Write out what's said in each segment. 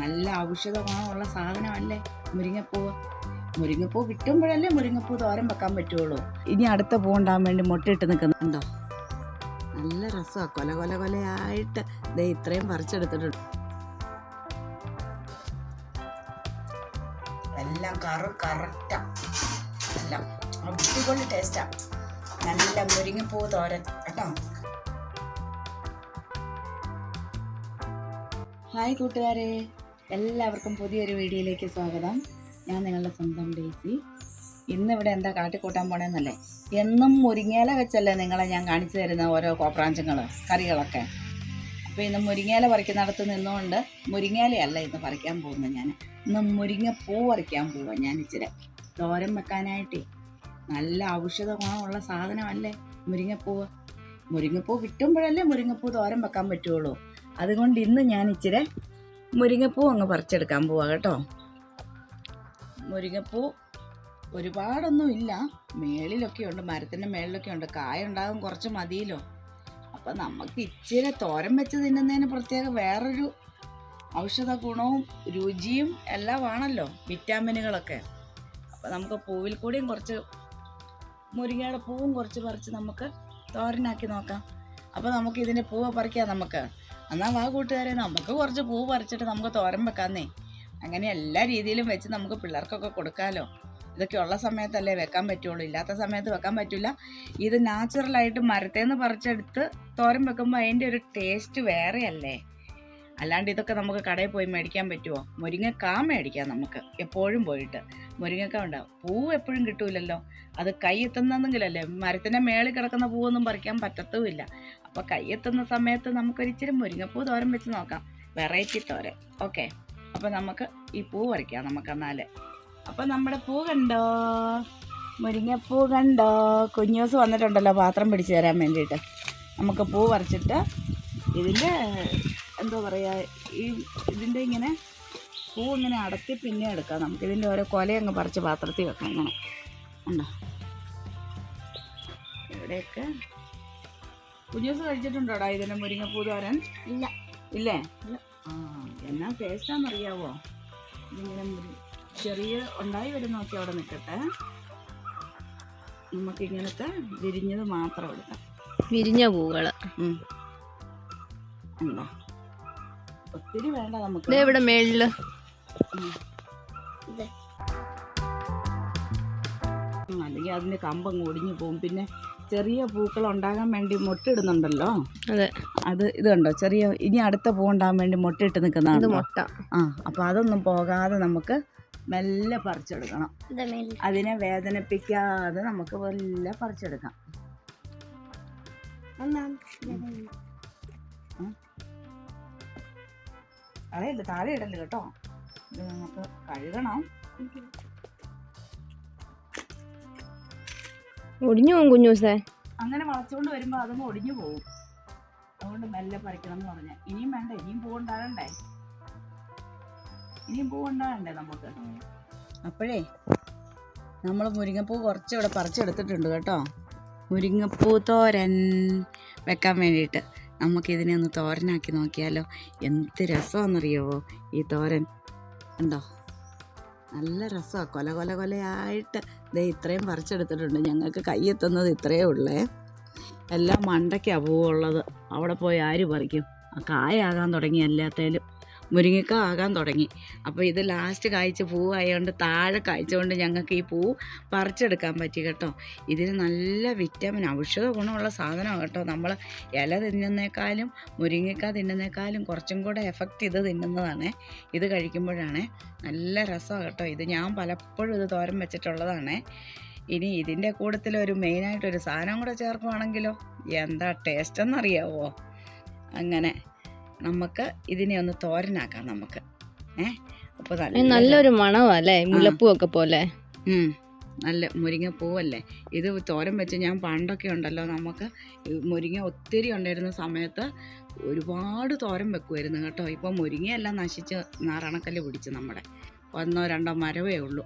നല്ല ഔഷധ ഗുണമുള്ള സാധനമല്ലേ? മുരിങ്ങപ്പൂവ് മുരിങ്ങപ്പൂ കിട്ടുമ്പോഴല്ലേ മുരിങ്ങപ്പൂ തോരൻ വെക്കാൻ പറ്റുള്ളൂ. ഇനി അടുത്ത പൂ ഉണ്ടാകാൻ വേണ്ടി മുട്ടയിട്ട് നിൽക്കുന്നുണ്ടോ നല്ല രസമാണ് കൊല കൊല കൊലയായിട്ട്. ദേ ഇത്രയും പറിച്ചെടുത്തിട്ടുണ്ട്. എല്ലാം കറു കറക്റ്റാ. എല്ലാം അടിപൊളി ടേസ്റ്റാ നല്ല മുരിങ്ങപ്പൂ തോരൻ. കേട്ടോ? ഹായ് കൂട്ടുകാരെ. എല്ലാവർക്കും പുതിയൊരു വീഡിയോയിലേക്ക് സ്വാഗതം. ഞാൻ നിങ്ങളുടെ സ്വന്തം ഡേസി. ഇന്നിവിടെ എന്താ കാട്ടിക്കൂട്ടാൻ പോണേന്നല്ലേ? എന്നും മുരിങ്ങയില വെച്ചല്ലേ നിങ്ങളെ ഞാൻ കാണിച്ചു തരുന്ന ഓരോ കോപ്രാഞ്ചങ്ങൾ കറികളൊക്കെ. അപ്പോൾ ഇന്ന് മുരിങ്ങയില പറിക്കുന്നിടത്ത് നിന്നുകൊണ്ട് മുരിങ്ങയിലയല്ല ഇന്ന് പറിക്കാൻ പോകുന്നത് ഞാൻ ഇന്ന് മുരിങ്ങപ്പൂ പറിക്കാൻ പോവാ ഞാൻ ഇച്ചിരി. തോരൻ വെക്കാനായിട്ടേ. നല്ല ഔഷധ ഗുണമുള്ള സാധനമല്ലേ മുരിങ്ങപ്പൂവ് മുരിങ്ങപ്പൂ കിട്ടുമ്പോഴല്ലേ മുരിങ്ങപ്പൂ തോരൻ വെക്കാൻ പറ്റുള്ളൂ. അതുകൊണ്ട് ഇന്ന് ഞാൻ ഇച്ചിരി മുരിങ്ങപ്പൂ അങ്ങ് പറിച്ചെടുക്കാൻ പോവാ കേട്ടോ. മുരിങ്ങപ്പൂ ഒരുപാടൊന്നും ഇല്ല. മേളിലൊക്കെ ഉണ്ട് മരത്തിന്റെ മേളിലൊക്കെ ഉണ്ട്. കായ ഉണ്ടാകും കുറച്ച് മതിയല്ലോ. അപ്പം നമുക്ക് ഇച്ചിരി തോരൻ വെച്ച് തിന്നുന്നതിന് പ്രത്യേക വേറൊരു ഔഷധ ഗുണവും രുചിയും എല്ലാം ആണല്ലോ വിറ്റാമിനുകളൊക്കെ. അപ്പം നമുക്ക് പൂവിൽ കൂടിയും കുറച്ച് മുരിങ്ങയുടെ പൂവും കുറച്ച് പറിച്ച് നമുക്ക് തോരനാക്കി നോക്കാം. അപ്പോൾ നമുക്ക് ഇതിന്റെ പൂവ് പറിക്കാം നമുക്ക്. എന്നാൽ വാ കൂട്ടുകാരെ നമുക്ക് കുറച്ച് പൂ പറിച്ചിട്ട് നമുക്ക് തോരൻ വെക്കാന്നേ. അങ്ങനെ എല്ലാ രീതിയിലും വെച്ച് നമുക്ക് പിള്ളേർക്കൊക്കെ കൊടുക്കാമല്ലോ ഇതൊക്കെ ഉള്ള സമയത്തല്ലേ വെക്കാൻ പറ്റുള്ളൂ. ഇല്ലാത്ത സമയത്ത് വെക്കാൻ പറ്റില്ല ഇത് നാച്ചുറലായിട്ട് മരത്തേന്ന് പറിച്ചെടുത്ത് തോരൻ വെക്കുമ്പോൾ അതിന്റെ ഒരു ടേസ്റ്റ് വേറെയല്ലേ. അല്ലാണ്ട് ഇതൊക്കെ നമുക്ക് കടയിൽ പോയി മേടിക്കാൻ പറ്റുമോ മുരിങ്ങക്കാ മേടിക്കാം നമുക്ക് എപ്പോഴും പോയിട്ട്. മുരിങ്ങക്ക ഉണ്ടാവും പൂ എപ്പോഴും കിട്ടൂലല്ലോ. അത് കൈ എത്തുന്നെങ്കിലല്ലേ മരത്തിന്റെ മേളിൽ കിടക്കുന്ന പൂവൊന്നും പറിക്കാൻ പറ്റത്തുമില്ല. അപ്പോൾ കൈ എത്തുന്ന സമയത്ത് നമുക്കൊരിച്ചിരി മുരിങ്ങപ്പൂ തോരൻ വെച്ച് നോക്കാം. വെറൈറ്റി തോരൻ. ഓക്കെ. അപ്പോൾ നമുക്ക് ഈ പൂ പറിക്കാം നമുക്ക് എന്നാൽ അപ്പോൾ നമ്മുടെ പൂ കണ്ടോ? മുരിങ്ങപ്പൂ കണ്ടോ? കുഞ്ഞൂസ് വന്നിട്ടുണ്ടല്ലോ പാത്രം പിടിച്ചു തരാൻ വേണ്ടിയിട്ട്. നമുക്ക് പൂ പറിച്ചിട്ട് ഇതിന്റെ എന്തോ പറയുക ഈ ഇതിന്റെ ഇങ്ങനെ പൂ ഇങ്ങനെ അടത്തി പിന്നെ എടുക്കാം. നമുക്ക് ഇതിന്റെ ഓരോ കൊല അങ്ങ് പറിച്ച് പാത്രത്തിൽ വെക്കാം ഇങ്ങനെ. ഉണ്ടോ? ഇവിടെയൊക്കെ. കുഞ്ഞൂസ് കഴിച്ചിട്ടുണ്ടോടാ ഇതിന്റെ മുരിങ്ങപ്പൂ തോരൻ ഇല്ല? ഇല്ലേ. ആ എന്നാ ടേസ്റ്റാണെന്നറിയാവോ ഇതിങ്ങനെ മുരി ചെറിയ ഉണ്ടായി വരും നോക്കി അവിടെ നിൽക്കട്ടെ നമുക്കിങ്ങനത്തെ വിരിഞ്ഞത് മാത്രം എടുക്കാം. വിരിഞ്ഞ പൂകൾ. ഉണ്ടോ? ഒത്തിരി വേണ്ട നമുക്ക്. ദേ ഇവിടെ മേളിൽ അല്ലെങ്കിൽ അതിന്റെ കമ്പങ്ങ് ഒടിഞ്ഞു പോകും. പിന്നെ ചെറിയ പൂക്കൾ ഉണ്ടാകാൻ വേണ്ടി മുട്ടിടുന്നുണ്ടല്ലോ? അതെ. അത് ഇത് കണ്ടോ? ചെറിയ ഇനി അടുത്ത പൂ ഉണ്ടാകാൻ വേണ്ടി മുട്ടിട്ട് ഇത് നിൽക്കുന്നതാണ് മുട്ട. ആ അപ്പോൾ അതൊന്നും പോകാതെ നമുക്ക് മെല്ലെ പറിച്ചെടുക്കണം. അതിനെ വേദനിപ്പിക്കാതെ നമുക്ക് മെല്ലെ പറിച്ചെടുക്കാം. അതല്ല താഴെ ഇടൽ കേട്ടോ. ഇത് നമുക്ക് കഴുകണം. ഒടിഞ്ഞു പോകും കുഞ്ഞൂസേ അങ്ങനെ വളച്ചുകൊണ്ട് വരുമ്പോൾ അതങ്ങ് ഒടിഞ്ഞു പോകും. അതുകൊണ്ട് മെല്ലെ പറിക്കണം എന്ന് പറഞ്ഞ. ഇനിയും വേണ്ട ഇനിയും പൂ ഉണ്ടാകണ്ടേ? ഇനിയും പൂ ഉണ്ടാകണ്ടേ നമുക്ക്? അപ്പോഴേ നമ്മൾ മുരിങ്ങപ്പൂ കുറച്ച് ഇവിടെ പറിച്ചെടുത്തിട്ടുണ്ട് കേട്ടോ. മുരിങ്ങപ്പൂ തോരൻ വെക്കാൻ വേണ്ടിയിട്ട്. നമുക്കിതിനെ ഒന്ന് തോരനാക്കി നോക്കിയാലോ? എന്ത് രസമാണെന്നറിയോ? ഈ തോരൻ. ഉണ്ടോ നല്ല രസമാണ് കൊല കൊല കൊലയായിട്ട്. ദേ ഇത്രയും പറിച്ചെടുത്തിട്ടുണ്ട്. ഞങ്ങൾക്ക് കയ്യെത്തുന്നത് ഇത്രയേ ഉള്ളേ. എല്ലാം മണ്ടയ്ക്കാണ് പൂവുള്ളത്. അവിടെ പോയി ആര് പറിക്കും? കായാകാൻ തുടങ്ങി എല്ലാത്തേലും. മുരിങ്ങക്ക ആകാൻ തുടങ്ങി. അപ്പോൾ ഇത് ലാസ്റ്റ് കായ്ച്ച പൂവായതുകൊണ്ട് താഴെ കായ്ച്ചുകൊണ്ട് ഞങ്ങൾക്ക് ഈ പൂ പറിച്ചെടുക്കാൻ പറ്റി കേട്ടോ. ഇതിന് നല്ല വിറ്റാമിൻ ഔഷധ ഗുണമുള്ള സാധനമാണ് കേട്ടോ. നമ്മൾ ഇല തിന്നുന്നേക്കാളും മുരിങ്ങക്ക തിന്നുന്നേക്കാളും കുറച്ചും കൂടെ എഫക്റ്റ് ഇത് തിന്നുന്നതാണ്. ഇത് കഴിക്കുമ്പോഴാണ് നല്ല രസമാണ് കേട്ടോ. ഇത് ഞാൻ പലപ്പോഴും ഇത് തോരൻ വെച്ചിട്ടുള്ളതാണ്. ഇനി ഇതിന്റെ കൂട്ടത്തിൽ ഒരു മെയിനായിട്ടൊരു സാധനം കൂടെ ചേർക്കുവാണെങ്കിലോ? എന്താ ടേസ്റ്റ് എന്നറിയാവോ? അങ്ങനെ. നമുക്ക് ഇതിനെ ഒന്ന് തോരനാക്കാം നമുക്ക്. ഏ? അപ്പോൾ നല്ല നല്ലൊരു മണവ അല്ലേ? മുല്ലപ്പൂ ഒക്കെ പോലെ. നല്ല മുരിങ്ങ പൂവല്ലേ ഇത് തോരൻ വെച്ച് ഞാൻ പണ്ടൊക്കെ ഉണ്ടല്ലോ നമുക്ക് മുരിങ്ങ ഒത്തിരി ഉണ്ടായിരുന്ന സമയത്ത് ഒരുപാട് തോരൻ വെക്കുമായിരുന്നു കേട്ടോ. ഇപ്പം മുരിങ്ങയെല്ലാം നശിച്ച് നാരണക്കല്ല് പിടിച്ച് നമ്മുടെ ഒന്നോ രണ്ടോ മരവേ ഉള്ളൂ.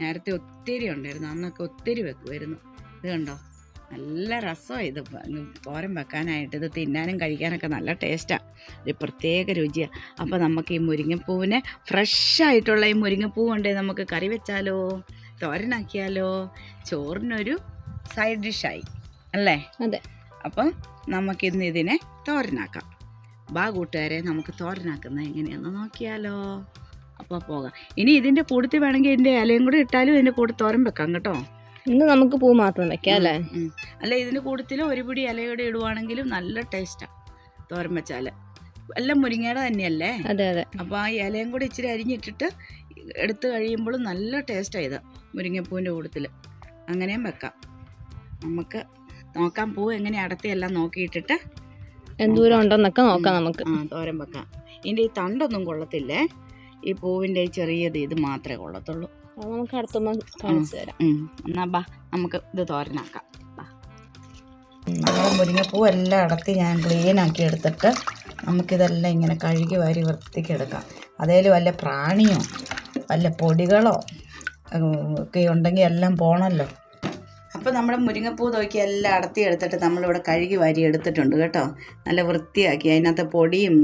നേരത്തെ ഒത്തിരി ഉണ്ടായിരുന്നു അന്നൊക്കെ ഒത്തിരി വെക്കുമായിരുന്നു ഇത് കണ്ടോ? നല്ല രസമാണ് ഇത്. തോരൻ വെക്കാനായിട്ട്. ഇത് തിന്നാനും കഴിക്കാനൊക്കെ നല്ല ടേസ്റ്റാണ് ഒരു പ്രത്യേക രുചിയാണ് അപ്പോൾ നമുക്ക് ഈ മുരിങ്ങപ്പൂവിനെ ഫ്രഷ് ആയിട്ടുള്ള ഈ മുരിങ്ങപ്പൂ കൊണ്ടേ നമുക്ക് കറി വെച്ചാലോ? തോരനാക്കിയാലോ? ചോറിനൊരു സൈഡ് ഡിഷായി. അല്ലേ? അതെ. അപ്പം നമുക്കിന്ന് ഇതിനെ തോരനാക്കാം. ബാ കൂട്ടുകാരെ നമുക്ക് തോരനാക്കുന്നത് എങ്ങനെയാണെന്ന് നോക്കിയാലോ? അപ്പോൾ പോകാം. ഇനി ഇതിന്റെ കൂടത്തിൽ വേണമെങ്കിൽ ഇതിന്റെ ഇലയും കൂടി ഇട്ടാലും ഇതിന്റെ കൂടെ തോരൻ വെക്കാം കേട്ടോ. ഇന്ന് നമുക്ക് പൂ മാത്രം വെക്കാം അല്ലേ? അല്ല ഇതിന് കൂടുതലും ഒരു പിടി ഇലയുടെ ഇടുവാണെങ്കിലും നല്ല ടേസ്റ്റാണ് തോരൻ എല്ലാം മുരിങ്ങയുടെ തന്നെയല്ലേ? അതെ അതെ. അപ്പോൾ ആ ഇലയും കൂടി ഇച്ചിരി അരിഞ്ഞിട്ടിട്ട് എടുത്തു കഴിയുമ്പോൾ നല്ല ടേസ്റ്റാണ് ഇത് മുരിങ്ങപ്പൂവിന്റെ കൂട്ടത്തിൽ. അങ്ങനെയും വെക്കാം. നമുക്ക് നോക്കാൻ പൂ എങ്ങനെ അടത്തി എല്ലാം നോക്കിയിട്ടിട്ട് എന്തൂരം ഉണ്ടെന്നൊക്കെ നോക്കാം നമുക്ക്. ആ തോരൻ വെക്കാം. ഇതിന്റെ ഈ തണ്ടൊന്നും കൊള്ളത്തില്ലേ? ഈ പൂവിന്റെ ചെറിയത് ഇത് മാത്രമേ കൊള്ളത്തുള്ളൂ. അത് നമുക്ക് അടുത്തുമ്പോൾ കാണിച്ചു തരാം. എന്നാ ബാ നമുക്ക് ഇത് തോരനാക്കാം. മുരിങ്ങപ്പൂ എല്ലാം അടത്തി ഞാൻ ക്ലീൻ ആക്കി എടുത്തിട്ട് നമുക്കിതെല്ലാം ഇങ്ങനെ കഴുകി വാരി വൃത്തിക്കെടുക്കാം. അതേൽ വല്ല പ്രാണിയോ വല്ല പൊടികളോ ഒക്കെ ഉണ്ടെങ്കിൽ എല്ലാം പോണല്ലോ. അപ്പോൾ നമ്മുടെ മുരിങ്ങപ്പൂ നോക്കി എല്ലാം അടത്തി എടുത്തിട്ട് നമ്മളിവിടെ കഴുകി വാരി എടുത്തിട്ടുണ്ട് കേട്ടോ. നല്ല വൃത്തിയാക്കി. അതിനകത്ത് പൊടിയും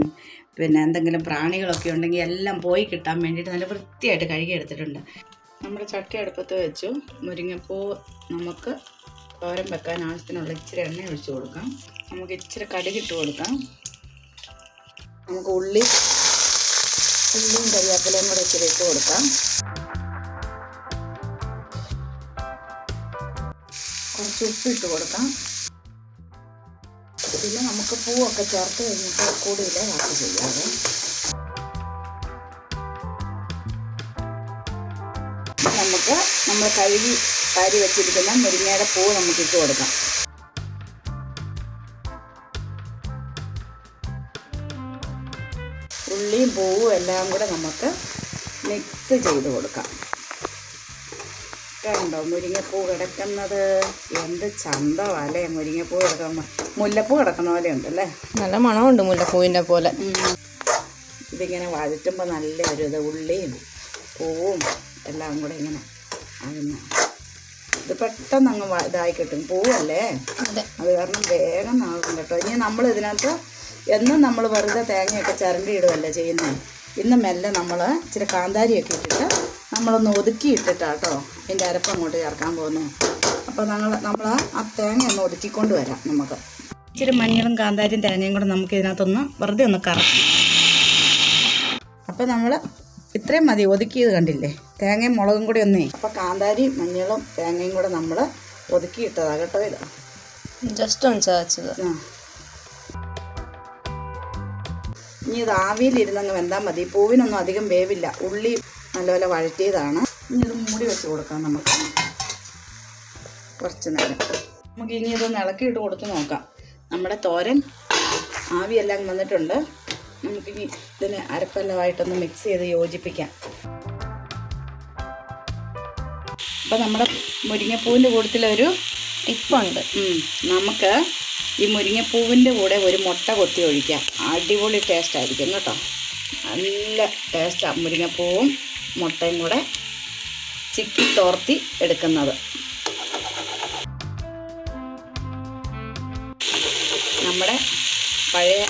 പിന്നെ എന്തെങ്കിലും പ്രാണികളൊക്കെ ഉണ്ടെങ്കിൽ എല്ലാം പോയി കിട്ടാൻ വേണ്ടിയിട്ട് നല്ല വൃത്തിയായിട്ട് കഴുകി എടുത്തിട്ടുണ്ട്. നമ്മുടെ ചട്ടി അടുപ്പത്ത് വെച്ചു. മുരിങ്ങപ്പൂ നമുക്ക് തോരൻ വെക്കാൻ ആവശ്യത്തിനുള്ള ഇച്ചിരി എണ്ണ ഒഴിച്ചു കൊടുക്കാം. നമുക്ക് ഇച്ചിരി കടുകിട്ട് കൊടുക്കാം. നമുക്ക് ഉള്ളി ഉള്ളിയും കരിയാപ്പിലയും കൂടെ ഇച്ചിരി ഇട്ട് കൊടുക്കാം. കുറച്ച് ഉപ്പിട്ട് കൊടുക്കാം. പിന്നെ നമുക്ക് പൂവൊക്കെ ചേർത്ത് കഴിഞ്ഞിട്ട് കൂടുതൽ വാക്ക് ചെയ്യാതെ നമുക്ക് നമ്മൾ കഴുകി വാരി വെച്ചിരിക്കുന്ന മുരിങ്ങയുടെ പൂ നമുക്ക് ഇട്ട് കൊടുക്കാം. ഉള്ളിയും പൂവും എല്ലാം കൂടെ നമുക്ക് മിക്സ് ചെയ്ത് കൊടുക്കാം. കണ്ടോ മുരിങ്ങപ്പൂ കിടക്കുന്നത്? എന്ത് ചന്തമല്ലേ മുരിങ്ങപ്പൂ കിടക്കുന്ന? മുല്ലപ്പൂ കിടക്കുന്ന പോലെ ഉണ്ടല്ലേ നല്ല മണമുണ്ട് മുല്ലപ്പൂവിന്റെ പോലെ. ഇതിങ്ങനെ വഴറ്റുമ്പോൾ നല്ല ഒരു ഇത് ഉള്ളിയും പൂവും എല്ലാം കൂടെ ഇങ്ങനെ ആകുന്നു ഇത് പെട്ടെന്ന് അങ്ങ് ഇതായി കിട്ടും. പൂവല്ലേ? അതെ. കാരണം വേഗം ആകും കേട്ടോ. ഇനി നമ്മൾ ഇതിനകത്ത് എന്നും നമ്മൾ വെറുതെ തേങ്ങയൊക്കെ ചിരണ്ടി ഇടുകയല്ലേ ചെയ്യുന്നത് ഇന്ന് മെല്ലെ നമ്മൾ ഇച്ചിരി കാന്താരിയൊക്കെ ഇട്ടിട്ട് നമ്മളൊന്ന് ഒതുക്കി ഇട്ടിട്ടാട്ടോ ഇതിന്റെ അരപ്പ് അങ്ങോട്ട് ചേർക്കാൻ പോകുന്നു. അപ്പോൾ നമ്മൾ നമ്മൾ ആ തേങ്ങ ഒന്ന് ഒതുക്കിക്കൊണ്ട് വരാം നമുക്ക്. ഇച്ചിരി മഞ്ഞളും കാന്താരിയും തേങ്ങയും കൂടെ നമുക്ക് ഇതിനകത്തൊന്ന് വെറുതെ ഒന്ന് കറക്കാം. അപ്പോൾ നമ്മൾ ഇത്രയും മതി. ഒതുക്കിയത് കണ്ടില്ലേ? തേങ്ങയും മുളകും കൂടി ഒന്നേ. അപ്പോൾ കാന്താരി മഞ്ഞളും തേങ്ങയും കൂടെ നമ്മൾ ഒതുക്കിയിട്ടതാ കേട്ടോ ഇത്. ജസ്റ്റ് ഒന്ന് ചതച്ചത്. ആ. ഇനി ഇത് ആവിയിലിരുന്നങ്ങ് വെന്താൽ മതി. പൂവിനൊന്നും അധികം വേവില്ല. ഉള്ളി നല്ലപോലെ വഴറ്റിയതാണ്. ഇനി ഇത് മൂടി വെച്ച് കൊടുക്കാം നമുക്ക്. കുറച്ച് നേരം. നമുക്ക് ഇനി ഇതൊന്ന് ഇളക്കിയിട്ട് കൊടുത്ത് നോക്കാം. നമ്മുടെ തോരൻ ആവിയെല്ലാം വന്നിട്ടുണ്ട്. നമുക്കിനി ഇതിന് അരപ്പെല്ലാമായിട്ടൊന്ന് മിക്സ് ചെയ്ത് യോജിപ്പിക്കാം. അപ്പം നമ്മുടെ മുരിങ്ങപ്പൂവിന്റെ കൂട്ടത്തിലൊരു ടിപ്പുണ്ട്. നമുക്ക് ഈ മുരിങ്ങപ്പൂവിന്റെ കൂടെ ഒരു മുട്ട കൊത്തി ഒഴിക്കാം. അടിപൊളി ടേസ്റ്റ് ആയിരിക്കും കേട്ടോ. നല്ല ടേസ്റ്റാണ് മുരിങ്ങപ്പൂവും മുട്ടയും കൂടെ ചിക്കി തോർത്തി എടുക്കുന്നത്. നമ്മുടെ പഴയ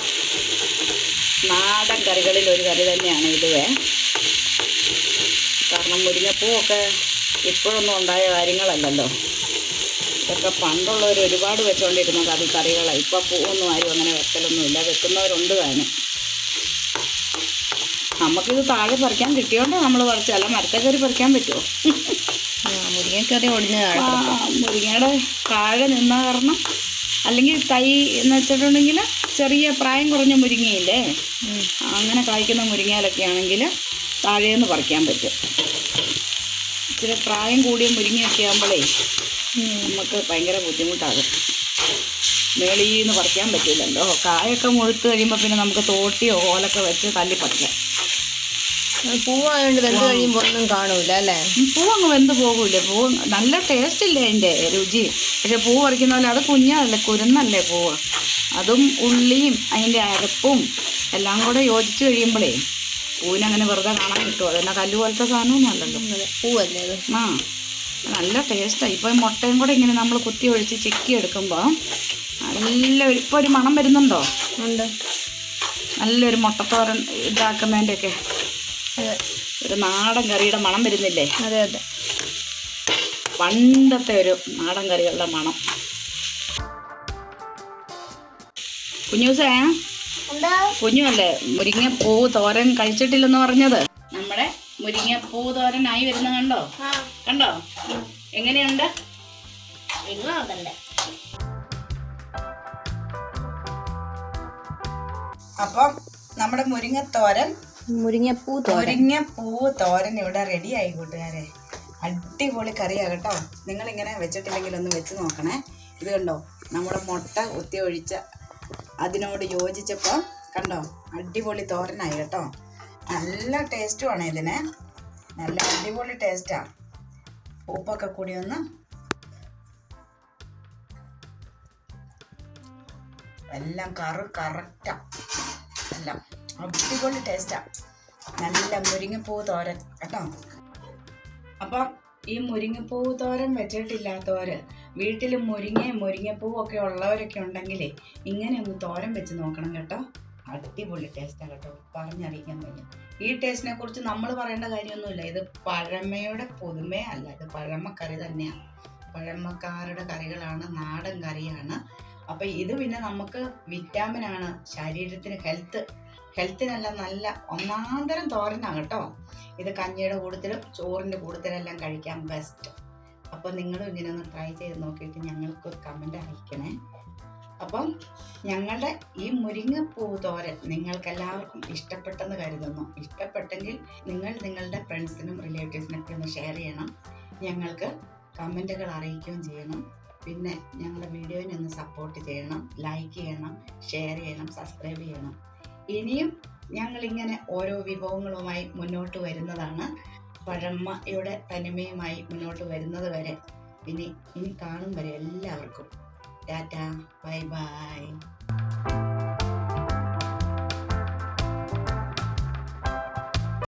നാടൻ കറികളിൽ ഒരു കറി തന്നെയാണ് ഇതുവേ കാരണം മുരിങ്ങപ്പൂവൊക്കെ ഇപ്പോഴൊന്നും ഉണ്ടായ കാര്യങ്ങളല്ലല്ലോ. ഇതൊക്കെ പണ്ടുള്ളവർ ഒരുപാട് വെച്ചുകൊണ്ടിരുന്നത് അത് കറികളാണ് ഇപ്പം പൂവൊന്നും ആരും അങ്ങനെ വെക്കലൊന്നുമില്ല. വെക്കുന്നവരുണ്ട് താനും. നമുക്കിത് താഴെ പറിക്കാൻ കിട്ടിയോണ്ട് നമ്മൾ പറിച്ചല്ല മരത്തെ കയറി പറിക്കാൻ പറ്റുമോ മുരിങ്ങക്കറി ഒടിഞ്ഞ മുരിങ്ങയുടെ താഴെ നിന്ന കാരണം അല്ലെങ്കിൽ തൈ എന്ന് വെച്ചിട്ടുണ്ടെങ്കിൽ ചെറിയ പ്രായം കുറഞ്ഞ മുരിങ്ങയില്ലേ? അങ്ങനെ കായ്ക്കുന്ന മുരിങ്ങയിലൊക്കെ ആണെങ്കിൽ താഴേന്ന് പറിക്കാൻ പറ്റും. ഇച്ചിരി പ്രായം കൂടിയ മുരിങ്ങയൊക്കെ ആകുമ്പോഴേ നമുക്ക് ഭയങ്കര ബുദ്ധിമുട്ടാകും. മേളിയിൽ നിന്ന് പറിക്കാൻ പറ്റില്ലല്ലോ കായൊക്കെ മുഴുത്ത് കഴിയുമ്പോൾ പിന്നെ നമുക്ക് തോട്ടിയോ ഓലൊക്കെ വെച്ച് തല്ലി പറിക്കാം. പൂവായോണ്ട് വെന്ത് കഴിയുമ്പോൾ ഒന്നും കാണൂല അല്ലേ? പൂ അങ്ങ് വെന്ത് പോകൂലേ പൂ നല്ല ടേസ്റ്റ് ഇല്ലേ അതിന്റെ രുചി? പക്ഷെ പൂ പറിക്കുന്ന പോലെ അത് കുഞ്ഞതല്ലേ കുരുന്നല്ലേ പൂവ് അതും ഉള്ളിയും അതിന്റെ അരപ്പും എല്ലാം കൂടെ യോജിച്ച് കഴിയുമ്പോഴേ പൂവിനങ്ങനെ വെറുതെ കാണാൻ കിട്ടുമോ അതെന്നാ കല്ല് പോലത്തെ സാധനമൊന്നും അല്ലല്ലോ. പൂവല്ലേ അത്? ആ. നല്ല ടേസ്റ്റാണ് ഇപ്പോൾ മുട്ടയും കൂടെ ഇങ്ങനെ നമ്മൾ കുത്തി ഒഴിച്ച് ചിക്കി എടുക്കുമ്പോൾ നല്ല ഇപ്പോൾ ഒരു മണം വരുന്നുണ്ടോ? ഉണ്ട്. നല്ലൊരു മുട്ടത്തോരൻ ഇതാക്കുന്നതിന്റെയൊക്കെ ഒരു നാടൻ കറിയുടെ മണം വരുന്നില്ലേ? അതെ അതെ. പണ്ടത്തെ ഒരു നാടൻ കറികളുടെ മണം. കുഞ്ഞൂസേ? കുഞ്ഞുമല്ലേ മുരിങ്ങപ്പൂ തോരൻ കഴിച്ചിട്ടില്ലെന്ന് പറഞ്ഞത്. നമ്മുടെ മുരിങ്ങപ്പൂ തോരനായി വരുന്ന കണ്ടോ? കണ്ടോ? എങ്ങനെയുണ്ട്? അപ്പം നമ്മുടെ മുരിങ്ങത്തോരൻ മുരിങ്ങപ്പൂ മുരിങ്ങപ്പൂ തോരൻ ഇവിടെ റെഡി ആയി കൂട്ടുകാരെ അടിപൊളി കറിയാണ് കേട്ടോ. നിങ്ങൾ ഇങ്ങനെ വെച്ചിട്ടില്ലെങ്കിൽ ഒന്ന് വെച്ച് നോക്കണേ. ഇത് കണ്ടോ? നമ്മുടെ മുട്ട കുത്തി ഒഴിച്ച അതിനോട് യോജിച്ചപ്പോൾ കണ്ടോ? അടിപൊളി തോരനായി കേട്ടോ. നല്ല ടേസ്റ്റുമാണ് ഇതിന്. നല്ല അടിപൊളി ടേസ്റ്റാണ് ഉപ്പൊക്കെ കൂടി ഒന്ന് എല്ലാം കറു കറക്റ്റാ എല്ലാം. അടിപൊളി ടേസ്റ്റാ നല്ല മുരിങ്ങപ്പൂ തോരൻ കേട്ടോ. അപ്പം ഈ മുരിങ്ങപ്പൂ തോരൻ വെച്ചിട്ടില്ലാത്തവര് വീട്ടിൽ മുരിങ്ങയും മുരിങ്ങപ്പൂവും ഒക്കെ ഉള്ളവരൊക്കെ ഉണ്ടെങ്കിലേ ഇങ്ങനെ ഒന്ന് തോരൻ വെച്ച് നോക്കണം കേട്ടോ. അടിപൊളി ടേസ്റ്റാണ് കേട്ടോ. പറഞ്ഞറിയിക്കാൻ വയ്യ. ഈ ടേസ്റ്റിനെ കുറിച്ച് നമ്മൾ പറയേണ്ട കാര്യമൊന്നുമില്ല. ഇത് പഴമയുടെ പുതുമേ അല്ല ഇത് പഴമക്കറി തന്നെയാണ് പഴമക്കാരുടെ കറികളാണ് നാടൻ കറിയാണ്. അപ്പം ഇത് പിന്നെ നമുക്ക് വിറ്റാമിൻ ആണ് ശരീരത്തിന് ഹെൽത്ത് ഹെൽത്തിനെല്ലാം നല്ല ഒന്നാന്തരം തോരനാണ് കേട്ടോ. ഇത് കഞ്ഞിയുടെ കൂടുതലും ചോറിന്റെ കൂട്ടത്തിലെല്ലാം കഴിക്കാൻ ബെസ്റ്റ് അപ്പോൾ നിങ്ങളും ഇങ്ങനെ ഒന്ന് ട്രൈ ചെയ്ത് നോക്കിയിട്ട് ഞങ്ങൾക്ക് കമന്റ് അറിയിക്കണേ. അപ്പം ഞങ്ങളുടെ ഈ മുരിങ്ങപ്പൂ തോരൻ നിങ്ങൾക്ക് എല്ലാവർക്കും ഇഷ്ടപ്പെട്ടെന്ന് കരുതുന്നു. ഇഷ്ടപ്പെട്ടെങ്കിൽ നിങ്ങൾ നിങ്ങളുടെ ഫ്രണ്ട്സിനും റിലേറ്റീവ്സിനൊക്കെ ഒന്ന് ഷെയർ ചെയ്യണം. ഞങ്ങൾക്ക് കമന്റുകൾ അറിയിക്കുകയും ചെയ്യണം. പിന്നെ ഞങ്ങളുടെ വീഡിയോനെ ഒന്ന് സപ്പോർട്ട് ചെയ്യണം ലൈക്ക് ചെയ്യണം ഷെയർ ചെയ്യണം സബ്സ്ക്രൈബ് ചെയ്യണം. ഇനിയും ഞങ്ങളിങ്ങനെ ഓരോ വിഭവങ്ങളുമായി മുന്നോട്ട് വരുന്നതാണ്. പഴമ്മയുടെ തനിമയുമായി മുന്നോട്ട് വരുന്നത് വരെ. ഇനി ഇനി കാണും വരെ എല്ലാവർക്കും. ടാറ്റ. Bye bye.